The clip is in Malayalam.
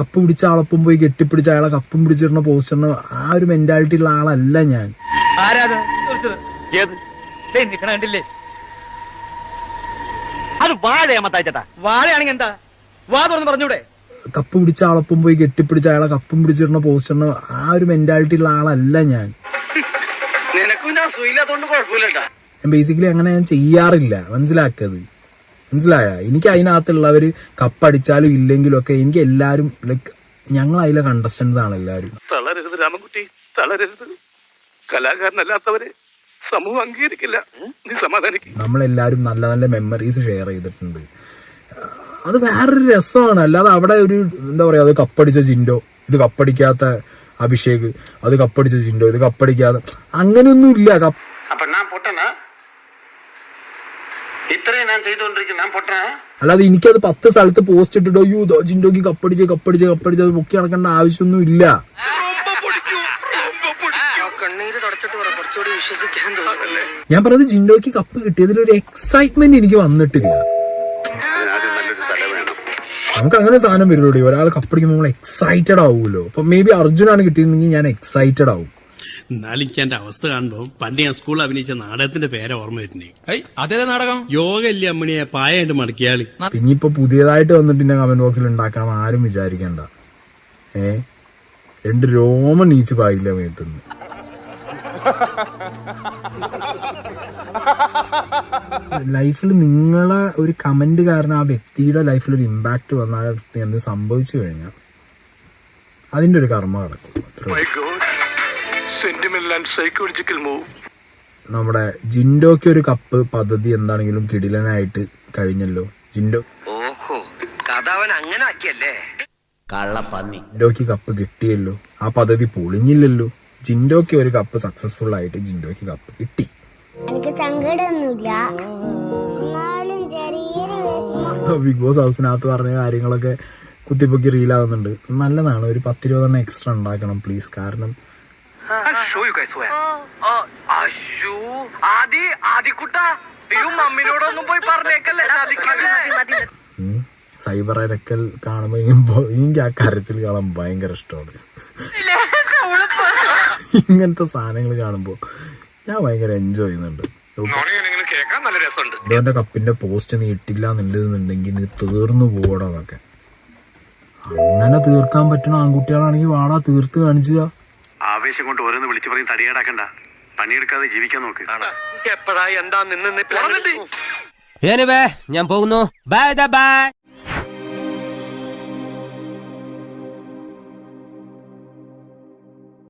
കപ്പ് പിടിച്ച ആളൊപ്പം പോയി കെട്ടിപ്പിടിച്ച അയാളെ കപ്പും പിടിച്ചിരുന്ന പോസ്റ്ററിന് ആ ഒരു മെന്റാലിറ്റി ഉള്ള ആളല്ല ഞാൻ. അത് വാഴയാണെങ്കിൽ എന്താ? വാ തുറന്ന് പറഞ്ഞൂടെ. കപ്പ് പിടിച്ച ആളൊപ്പം പോയി കെട്ടിപ്പിടിച്ച അയാളെ കപ്പും പിടിച്ചിരുന്ന പോസ്റ്ററിന് ആ ഒരു മെന്റാലിറ്റി ഉള്ള ആളല്ല ഞാൻ. ബേസിക്കലി അങ്ങനെ ഞാൻ ചെയ്യാറില്ല. മനസ്സിലാക്കത് മനസ്സിലായ? എനിക്ക് അതിനകത്തുള്ളവർ കപ്പടിച്ചാലും ഇല്ലെങ്കിലും ഒക്കെ എനിക്ക് എല്ലാരും ലൈക്ക് ഞങ്ങൾ അതിലെ കണ്ടസ്റ്റൻസ് ആണ് എല്ലാരും. തളരരുത് രാമൻകുട്ടി തളരരുത്. കലാകാരനല്ലാത്തവരെ സമൂഹം അംഗീകരിക്കില്ല. നീ സമാധാനിക്കും. നമ്മളെല്ലാരും നല്ല നല്ല മെമ്മറീസ് ഷെയർ ചെയ്തിട്ടുണ്ട്. അത് വേറൊരു രസമാണ്. അല്ലാതെ അവിടെ ഒരു എന്താ പറയാ അത് കപ്പടിച്ച ജിൻഡോ ഇത് കപ്പടിക്കാത്ത അഭിഷേക് അത് കപ്പടിച്ച ജിൻഡോ ഇത് കപ്പടിക്കാത്ത അങ്ങനെയൊന്നും ഇല്ല കപ്പ് അപ്പൊ ഞാൻ പൊട്ടനാ? ഇത്രയും ഞാൻ ചെയ്തുകൊണ്ടിരിക്കുന്നു ഞാൻ പൊട്ടനാ? അല്ലാതെ എനിക്കത് പത്ത് സ്ഥലത്ത് പോസ്റ്റ് ഇട്ടിട്ടോ യൂ ദോ ജിൻഡോക്ക് കപ്പടിച്ച് കപ്പടിച്ച് കപ്പടിച്ച് അത് പൊക്കി നടക്കേണ്ട ആവശ്യമൊന്നും ഇല്ല. കണ്ണീര് തുടച്ചിട്ട് കുറച്ചുകൂടി വിശ്വസിക്കാൻ തോന്നുന്നല്ലേ? ഞാൻ പറഞ്ഞത് ജിൻഡോക്ക് കപ്പ് കിട്ടിയതിൽ ഒരു എക്സൈറ്റ്മെന്റ് എനിക്ക് വന്നിട്ടില്ല. നമുക്ക് അങ്ങനെ സാധനം വരുള്ളൂ. ഒരാൾ കപ്പടിക്കുമ്പോൾ നമ്മൾ എക്സൈറ്റഡ് ആവുമല്ലോ അപ്പൊ മേ ബി അർജുനാണ് കിട്ടിയിട്ടുണ്ടെങ്കിൽ ഞാൻ എക്സൈറ്റഡ് ആവും. എന്നാലും എനിക്ക് എന്റെ അവസ്ഥ കാണുമ്പോ പണ്ട് ഞാൻ സ്കൂളിൽ അഭിനയിച്ച നാടകത്തിന്റെ പേരെ ഓർമ്മ വരുന്നേ. അതേതാ നാടകം? യോഗ ഇല്ലേ അമ്മണിയെ പായായിട്ട് മടക്കിയാളി. ഇനിയിപ്പോ പുതിയതായിട്ട് വന്നിട്ട് എന്നെ കമന്റ് ബോക്സിൽ ഉണ്ടാക്കാൻ ആരും വിചാരിക്കണ്ട. ഏ? രണ്ട് രോമം നീച്ച് പായില്ല വീട്ടിന്ന് ലൈഫിൽ നിങ്ങളെ ഒരു കമന്റ് കാരണം ആ വ്യക്തിയുടെ ലൈഫിൽ ഒരു ഇമ്പാക്ട് വന്നാൽ എന്ത് സംഭവിച്ചു കഴിഞ്ഞാൽ അതിന്റെ ഒരു കർമ്മ കിടക്കും സെന്റിമെന്റൽ ആൻഡ് സൈക്കോളജിക്കൽ മൂവ് നമ്മുടെ ജിൻഡോക്ക് ഒരു കപ്പ് പദ്ധതി എന്താണെങ്കിലും കിടിലനായിട്ട് കഴിഞ്ഞല്ലോ. ജിൻഡോ. ഓഹോ കഥ അവൻ അങ്ങനെ ആക്കിയല്ലേ? കള്ളപ്പന്നി. ജിൻഡോക്ക് കപ്പ് കിട്ടിയല്ലോ. ആ പദ്ധതി പൊളിഞ്ഞില്ലല്ലോ. ജിൻഡോക്ക് ഒരു കപ്പ് സക്സസ്ഫുൾ ആയിട്ട് ജിൻഡോക്ക് കപ്പ് കിട്ടി. എനിക്ക് സങ്കടമൊന്നുമില്ല. ബിഗ് ബോസ് ഹൗസിനകത്ത് പറഞ്ഞ കാര്യങ്ങളൊക്കെ കുത്തിപ്പൊക്കി റീലാകുന്നുണ്ട് നല്ലതാണ്. ഒരു പത്തിരുപതെണ്ണം എക്സ്ട്രാ ഉണ്ടാക്കണം പ്ലീസ് കാരണം അശോ ആദി ആദിക്കുട്ട അയ്യോ മമ്മിനോടൊന്നും പോയി പറഞ്ഞേക്കല്ലേ സൈബർ ഇരക്കൽ കാണുമ്പോ എനിക്ക് ആ കരച്ചിൽ കാണാൻ ഭയങ്കര ഇഷ്ടമാണ്. ഇങ്ങനത്തെ സാധനങ്ങൾ കാണുമ്പോൾ ഞാൻ ഭയങ്കര എൻജോയ് ചെയ്യുന്നുണ്ട്. ഇങ്ങനെ കേൾക്കാൻ നല്ല രസമുണ്ട്. ഇവന്റെ കപ്പിന്റെ പോസ്റ്റ് നീ ഇട്ടില്ല എന്നുണ്ടെന്നുണ്ടെങ്കിൽ നീ തീർന്നു പോടാന്നൊക്കെ അങ്ങനെ തീർക്കാൻ പറ്റണ ആൺകുട്ടികളാണെങ്കിൽ വാടാ തീർത്ത് കാണിച്ചുക. ആവേശം കൊണ്ട് ഓരോന്ന് വിളിച്ചു പറഞ്ഞ് തടിയേടാക്കണ്ട. പണിയെടുക്കാതെ ജീവിക്കാൻ നോക്ക്. എപ്പോഴാ എന്താ നിന്ന് ഞാൻ പോകുന്നു. Bye bye